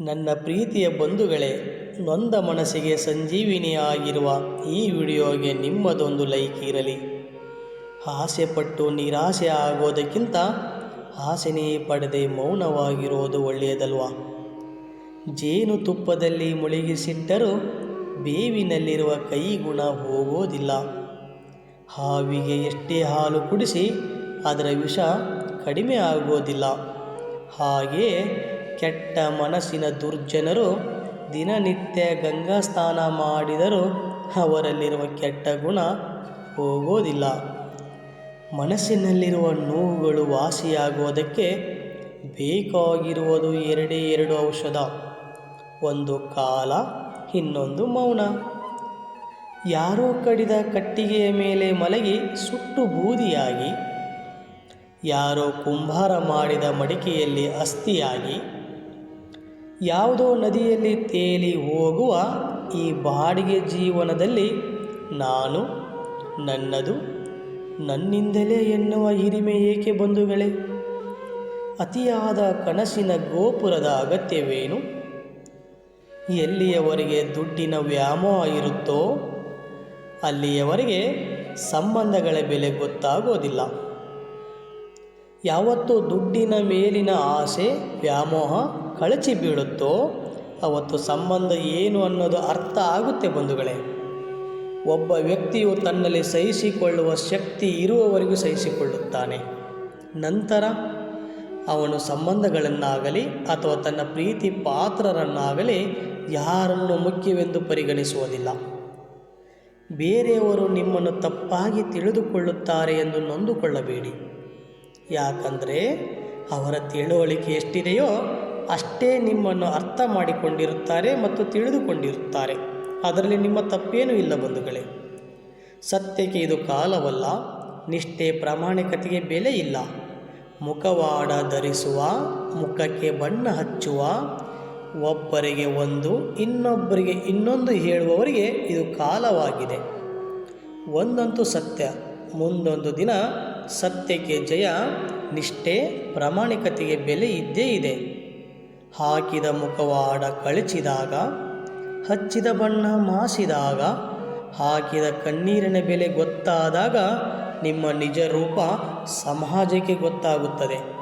ನನ್ನ ಪ್ರೀತಿಯ ಬಂಧುಗಳೇ, ನೊಂದ ಮನಸ್ಸಿಗೆ ಸಂಜೀವಿನಿಯಾಗಿರುವ ಈ ವಿಡಿಯೋಗೆ ನಿಮ್ಮದೊಂದು ಲೈಕ್ ಇರಲಿ. ಆಸೆಪಟ್ಟು ನಿರಾಸೆ ಆಗೋದಕ್ಕಿಂತ ಆಸೆನೇ ಪಡೆದೇ ಮೌನವಾಗಿರೋದು ಒಳ್ಳೆಯದಲ್ವಾ? ಜೇನು ತುಪ್ಪದಲ್ಲಿ ಮುಳುಗಿಸಿಟ್ಟರೂ ಬೇವಿನಲ್ಲಿರುವ ಕೈಗುಣ ಹೋಗೋದಿಲ್ಲ. ಹಾವಿಗೆ ಎಷ್ಟೇ ಹಾಲು ಕುಡಿಸಿ, ಅದರ ವಿಷ ಕಡಿಮೆ ಆಗೋದಿಲ್ಲ. ಹಾಗೆಯೇ ಕೆಟ್ಟ ಮನಸ್ಸಿನ ದುರ್ಜನರು ದಿನನಿತ್ಯ ಗಂಗಾ ಸ್ನಾನ ಮಾಡಿದರೂ ಅವರಲ್ಲಿರುವ ಕೆಟ್ಟ ಗುಣ ಹೋಗೋದಿಲ್ಲ. ಮನಸ್ಸಿನಲ್ಲಿರುವ ನೋವುಗಳು ವಾಸಿಯಾಗುವುದಕ್ಕೆ ಬೇಕಾಗಿರುವುದು ಎರಡೇ ಎರಡು ಔಷಧ, ಒಂದು ಕಾಲ, ಇನ್ನೊಂದು ಮೌನ. ಯಾರೋ ಕಡಿದ ಕಟ್ಟಿಗೆಯ ಮೇಲೆ ಮಲಗಿ ಸುಟ್ಟು ಬೂದಿಯಾಗಿ, ಯಾರೋ ಕುಂಭಾರ ಮಾಡಿದ ಮಡಿಕೆಯಲ್ಲಿ ಅಸ್ಥಿಯಾಗಿ ಯಾವುದೋ ನದಿಯಲ್ಲಿ ತೇಲಿ ಹೋಗುವ ಈ ಬಾಡಿಗೆ ಜೀವನದಲ್ಲಿ ನಾನು, ನನ್ನದು, ನನ್ನಿಂದಲೇ ಎನ್ನುವ ಹಿರಿಮೆ ಏಕೆ ಬಂಧುಗಳೇ? ಅತಿಯಾದ ಕನಸಿನ ಗೋಪುರದ ಅಗತ್ಯವೇನು? ಎಲ್ಲಿಯವರೆಗೆ ದುಡ್ಡಿನ ವ್ಯಾಮೋಹ ಇರುತ್ತೋ, ಅಲ್ಲಿಯವರೆಗೆ ಸಂಬಂಧಗಳ ಬೆಲೆ ಗೊತ್ತಾಗೋದಿಲ್ಲ. ಯಾವತ್ತೂ ದುಡ್ಡಿನ ಮೇಲಿನ ಆಸೆ, ವ್ಯಾಮೋಹ ಕಳಚಿ ಬೀಳುತ್ತೋ ಅವತ್ತು ಸಂಬಂಧ ಏನು ಅನ್ನೋದು ಅರ್ಥ ಆಗುತ್ತೆ ಬಂಧುಗಳೇ. ಒಬ್ಬ ವ್ಯಕ್ತಿಯು ತನ್ನಲ್ಲಿ ಸಹಿಸಿಕೊಳ್ಳುವ ಶಕ್ತಿ ಇರುವವರೆಗೂ ಸಹಿಸಿಕೊಳ್ಳುತ್ತಾನೆ. ನಂತರ ಅವನು ಸಂಬಂಧಗಳನ್ನಾಗಲಿ ಅಥವಾ ತನ್ನ ಪ್ರೀತಿ ಪಾತ್ರರನ್ನಾಗಲಿ ಯಾರನ್ನು ಮುಖ್ಯವೆಂದು ಪರಿಗಣಿಸುವುದಿಲ್ಲ. ಬೇರೆಯವರು ನಿಮ್ಮನ್ನು ತಪ್ಪಾಗಿ ತಿಳಿದುಕೊಳ್ಳುತ್ತಾರೆ ಎಂದು ನೊಂದುಕೊಳ್ಳಬೇಡಿ. ಯಾಕಂದರೆ ಅವರ ತಿಳುವಳಿಕೆ ಎಷ್ಟಿದೆಯೋ ಅಷ್ಟೇ ನಿಮ್ಮನ್ನು ಅರ್ಥ ಮಾಡಿಕೊಂಡಿರುತ್ತಾರೆ ಮತ್ತು ತಿಳಿದುಕೊಂಡಿರುತ್ತಾರೆ. ಅದರಲ್ಲಿ ನಿಮ್ಮ ತಪ್ಪೇನೂ ಇಲ್ಲ ಬಂಧುಗಳೇ. ಸತ್ಯಕ್ಕೆ ಇದು ಕಾಲವಲ್ಲ, ನಿಷ್ಠೆ ಪ್ರಾಮಾಣಿಕತೆಗೆ ಬೆಲೆ ಇಲ್ಲ. ಮುಖವಾಡ ಧರಿಸುವ, ಮುಖಕ್ಕೆ ಬಣ್ಣ ಹಚ್ಚುವ, ಒಬ್ಬರಿಗೆ ಒಂದು, ಇನ್ನೊಬ್ಬರಿಗೆ ಇನ್ನೊಂದು ಹೇಳುವವರಿಗೆ ಇದು ಕಾಲವಾಗಿದೆ. ಒಂದಂತೂ ಸತ್ಯ, ಮುಂದೊಂದು ದಿನ ಸತ್ಯಕ್ಕೆ ಜಯ, ನಿಷ್ಠೆ ಪ್ರಾಮಾಣಿಕತೆಗೆ ಬೆಲೆ ಇದ್ದೇ ಇದೆ. ಹಾಕಿದ ಮುಖವಾಡ ಕಳಚಿದಾಗ, ಹಚ್ಚಿದ ಬಣ್ಣ ಮಾಸಿದಾಗ, ಹಾಕಿದ ಕಣ್ಣೀರಿನ ಬೆಲೆ ಗೊತ್ತಾದಾಗ ನಿಮ್ಮ ನಿಜ ರೂಪ ಸಮಾಜಕ್ಕೆ ಗೊತ್ತಾಗುತ್ತದೆ.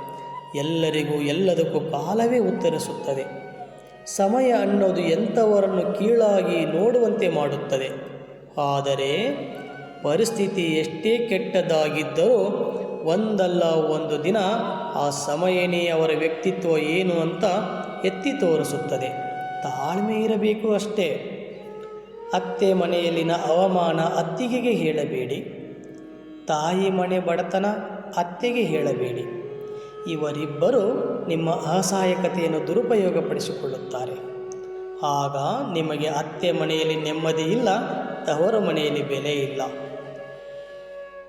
ಎಲ್ಲರಿಗೂ ಎಲ್ಲದಕ್ಕೂ ಕಾಲವೇ ಉತ್ತರಿಸುತ್ತದೆ. ಸಮಯ ಅನ್ನೋದು ಎಂಥವರನ್ನು ಕೀಳಾಗಿ ನೋಡುವಂತೆ ಮಾಡುತ್ತದೆ. ಆದರೆ ಪರಿಸ್ಥಿತಿ ಎಷ್ಟೇ ಕೆಟ್ಟದಾಗಿದ್ದರೂ ಒಂದಲ್ಲ ಒಂದು ದಿನ ಆ ಸಮಯನೇ ಅವರ ವ್ಯಕ್ತಿತ್ವ ಏನು ಅಂತ ಎತ್ತಿ ತೋರಿಸುತ್ತದೆ. ತಾಳ್ಮೆ ಇರಬೇಕು ಅಷ್ಟೇ. ಅತ್ತೆ ಮನೆಯಲ್ಲಿನ ಅವಮಾನ ಅತ್ತಿಗೆಗೆ ಹೇಳಬೇಡಿ. ತಾಯಿ ಮನೆ ಬಡತನ ಅತ್ತೆಗೆ ಹೇಳಬೇಡಿ. ಇವರಿಬ್ಬರು ನಿಮ್ಮ ಅಸಹಾಯಕತೆಯನ್ನು ದುರುಪಯೋಗಪಡಿಸಿಕೊಳ್ಳುತ್ತಾರೆ. ಆಗ ನಿಮಗೆ ಅತ್ತೆ ಮನೆಯಲ್ಲಿ ನೆಮ್ಮದಿ ಇಲ್ಲ, ತವರ ಮನೆಯಲ್ಲಿ ಬೆಲೆ ಇಲ್ಲ.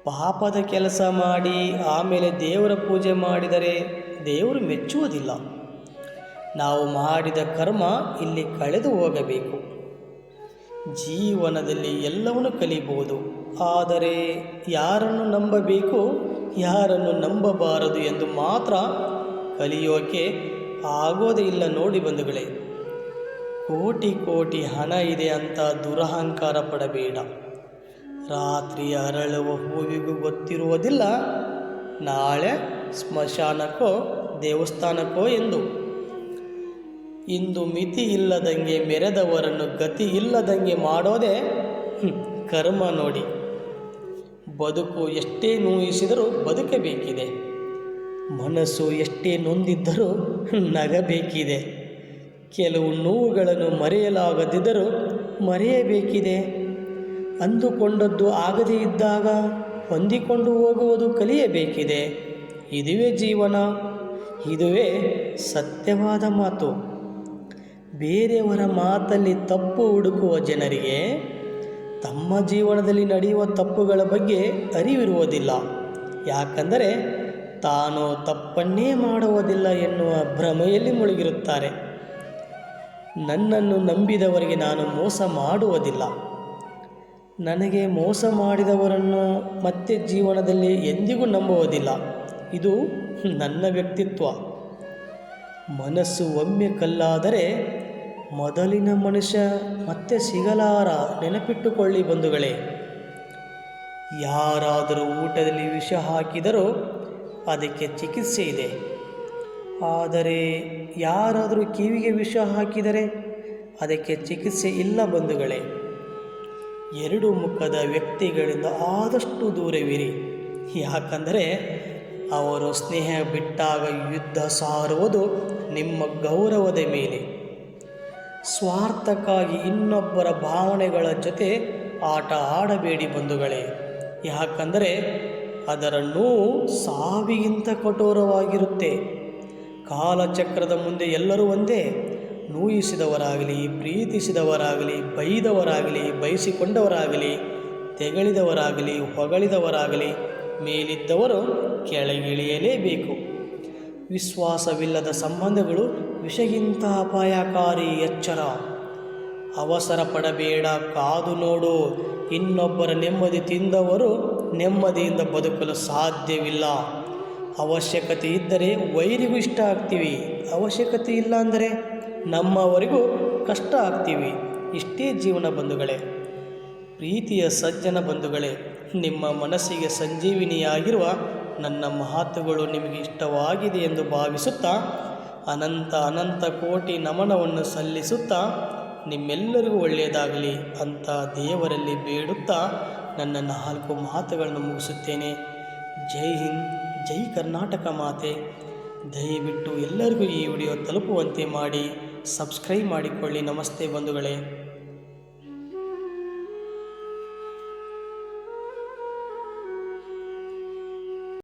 ಪಾಪದ ಕೆಲಸ ಮಾಡಿ, ಆಮೇಲೆ ದೇವರ ಪೂಜೆ ಮಾಡಿದರೆ ದೇವರು ಮೆಚ್ಚುವುದಿಲ್ಲ. ನಾವು ಮಾಡಿದ ಕರ್ಮ ಇಲ್ಲಿ ಕಳೆದು ಹೋಗಬೇಕು. ಜೀವನದಲ್ಲಿ ಎಲ್ಲವನ್ನು ಕಲಿಬಹುದು ಆದರೆ ಯಾರನ್ನು ನಂಬಬೇಕು, ಯಾರನ್ನು ನಂಬಬಾರದು ಎಂದು ಮಾತ್ರ ಕಲಿಯೋಕೆ ಆಗೋದೇ ಇಲ್ಲ ನೋಡಿ ಬಂಧುಗಳೇ. ಕೋಟಿ ಕೋಟಿ ಹಣ ಇದೆ ಅಂತ ದುರಹಂಕಾರ ಪಡಬೇಡ. ರಾತ್ರಿ ಅರಳುವ ಹೂವಿಗೂ ಗೊತ್ತಿರುವುದಿಲ್ಲ. ನಾಳೆ ಸ್ಮಶಾನಕ್ಕೋ, ದೇವಸ್ಥಾನಕ್ಕೋ ಎಂದು. ಇಂದು ಮಿತಿ ಇಲ್ಲದಂಗೆ ಮೆರೆದವರನ್ನು ಗತಿ ಇಲ್ಲದಂಗೆ ಮಾಡೋದೇ ಕರ್ಮ ನೋಡಿ. ಬದುಕು ಎಷ್ಟೇ ನೋಯಿಸಿದರೂ ಬದುಕಬೇಕಿದೆ ಮನಸ್ಸು ಎಷ್ಟೇ ನೊಂದಿದ್ದರೂ ನಗಬೇಕಿದೆ. ಕೆಲವು ನೋವುಗಳನ್ನು ಮರೆಯಲಾಗದಿದ್ದರೂ ಮರೆಯಬೇಕಿದೆ. ಅಂದುಕೊಂಡದ್ದು ಆಗದೇ ಇದ್ದಾಗ ಹೊಂದಿಕೊಂಡು ಹೋಗುವುದು ಕಲಿಯಬೇಕಿದೆ. ಇದುವೇ ಜೀವನ, ಇದುವೇ ಸತ್ಯವಾದ ಮಾತು. ಬೇರೆಯವರ ಮಾತಲ್ಲಿ ತಪ್ಪು ಹುಡುಕುವ ಜನರಿಗೆ ತಮ್ಮ ಜೀವನದಲ್ಲಿ ನಡೆಯುವ ತಪ್ಪುಗಳ ಬಗ್ಗೆ ಅರಿವಿರುವುದಿಲ್ಲ. ಯಾಕಂದರೆ ತಾನು ತಪ್ಪನ್ನೇ ಮಾಡುವುದಿಲ್ಲ ಎನ್ನುವ ಭ್ರಮೆಯಲ್ಲಿ ಮುಳುಗಿರುತ್ತಾರೆ. ನನ್ನನ್ನು ನಂಬಿದವರಿಗೆ ನಾನು ಮೋಸ ಮಾಡುವುದಿಲ್ಲ. ನನಗೆ ಮೋಸ ಮಾಡಿದವರನ್ನು ಮತ್ತೆ ಜೀವನದಲ್ಲಿ ಎಂದಿಗೂ ನಂಬುವುದಿಲ್ಲ. ಇದು ನನ್ನ ವ್ಯಕ್ತಿತ್ವ. ಮನಸ್ಸು ಒಮ್ಮೆ ಕಲ್ಲಾದರೆ ಮೊದಲಿನ ಮನುಷ್ಯ ಮತ್ತೆ ಸಿಗಲಾರ ನೆನಪಿಟ್ಟುಕೊಳ್ಳಿ ಬಂಧುಗಳೇ. ಯಾರಾದರೂ ಊಟದಲ್ಲಿ ವಿಷ ಹಾಕಿದರೂ ಅದಕ್ಕೆ ಚಿಕಿತ್ಸೆ ಇದೆ. ಆದರೆ ಯಾರಾದರೂ ಕಿವಿಗೆ ವಿಷ ಹಾಕಿದರೆ ಅದಕ್ಕೆ ಚಿಕಿತ್ಸೆ ಇಲ್ಲ ಬಂಧುಗಳೇ. ಎರಡು ಮುಖದ ವ್ಯಕ್ತಿಗಳಿಂದ ಆದಷ್ಟು ದೂರವಿರಿ. ಯಾಕಂದರೆ ಅವರು ಸ್ನೇಹ ಬಿಟ್ಟಾಗ ಯುದ್ಧ ಸಾರುವುದು ನಿಮ್ಮ ಗೌರವದ ಮೇಲೆ. ಸ್ವಾರ್ಥಕ್ಕಾಗಿ ಇನ್ನೊಬ್ಬರ ಭಾವನೆಗಳ ಜೊತೆ ಆಟ ಆಡಬೇಡಿ ಬಂಧುಗಳೇ. ಯಾಕಂದರೆ ಅದರ ನೋವು ಸಾವಿಗಿಂತ ಕಠೋರವಾಗಿರುತ್ತೆ. ಕಾಲಚಕ್ರದ ಮುಂದೆ ಎಲ್ಲರೂ ಒಂದೇ. ನೋಯಿಸಿದವರಾಗಲಿ, ಪ್ರೀತಿಸಿದವರಾಗಲಿ, ಬೈದವರಾಗಲಿ, ಬಯಸಿಕೊಂಡವರಾಗಲಿ, ತೆಗಳಿದವರಾಗಲಿ, ಹೊಗಳಿದವರಾಗಲಿ, ಮೇಲಿದ್ದವರು ಕೆಳಗಿಳಿಯಲೇಬೇಕು. ವಿಶ್ವಾಸವಿಲ್ಲದ ಸಂಬಂಧಗಳು ವಿಷಗಿಂತ ಅಪಾಯಕಾರಿ ಎಚ್ಚರ. ಅವಸರ ಪಡಬೇಡ ಕಾದು ನೋಡು. ಇನ್ನೊಬ್ಬರ ನೆಮ್ಮದಿ ತಿಂದವರು ನೆಮ್ಮದಿಯಿಂದ ಬದುಕಲು ಸಾಧ್ಯವಿಲ್ಲ. ಅವಶ್ಯಕತೆ ಇದ್ದರೆ ವೈರಿಗೂ ಇಷ್ಟ ಆಗ್ತೀವಿ. ಅವಶ್ಯಕತೆ ಇಲ್ಲ ಅಂದರೆ? ನಮ್ಮವರಿಗೂ ಕಷ್ಟ ಆಗ್ತೀವಿ. ಇಷ್ಟೇ ಜೀವನ ಬಂಧುಗಳೇ. ಪ್ರೀತಿಯ ಸಜ್ಜನ ಬಂಧುಗಳೇ, ನಿಮ್ಮ ಮನಸ್ಸಿಗೆ ಸಂಜೀವಿನಿಯಾಗಿರುವ ನನ್ನ ಮಾತುಗಳು ನಿಮಗೆ ಇಷ್ಟವಾಗಿದೆ ಎಂದು ಭಾವಿಸುತ್ತಾ, ಅನಂತ ಅನಂತ ಕೋಟಿ ನಮನವನ್ನು ಸಲ್ಲಿಸುತ್ತಾ, ನಿಮ್ಮೆಲ್ಲರಿಗೂ ಒಳ್ಳೆಯದಾಗಲಿ ಅಂತ ದೇವರಲ್ಲಿ ಬೇಡುತ್ತಾ ನನ್ನ ನಾಲ್ಕು ಮಾತುಗಳನ್ನು ಮುಗಿಸುತ್ತೇನೆ. ಜೈ ಹಿಂದ್, ಜೈ ಕರ್ನಾಟಕ ಮಾತೆ. ದಯವಿಟ್ಟು ಎಲ್ಲರಿಗೂ ಈ ವಿಡಿಯೋ ತಲುಪುವಂತೆ ಮಾಡಿ. ಸಬ್ಸ್ಕ್ರೈಬ್ ಮಾಡಿಕೊಳ್ಳಿ. ನಮಸ್ತೆ ಬಂಧುಗಳೇ.